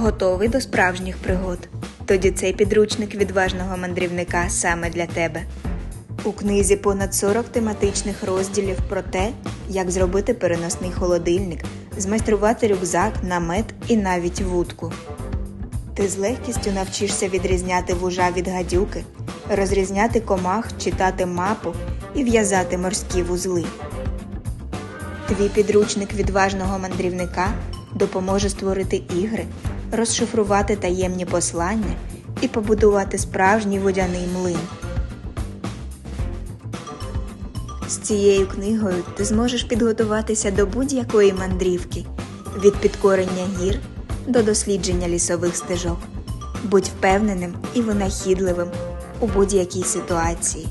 Готовий до справжніх пригод? Тоді цей підручник відважного мандрівника саме для тебе. У книзі понад 40 тематичних розділів про те, як зробити переносний холодильник, змайструвати рюкзак, намет і навіть вудку. Ти з легкістю навчишся відрізняти вужа від гадюки, розрізняти комах, читати мапу і в'язати морські вузли. Твій підручник відважного мандрівника допоможе створити ігри, розшифрувати таємні послання і побудувати справжній водяний млин. З цією книгою ти зможеш підготуватися до будь-якої мандрівки від підкорення гір до дослідження лісових стежок. Будь впевненим і винахідливим у будь-якій ситуації.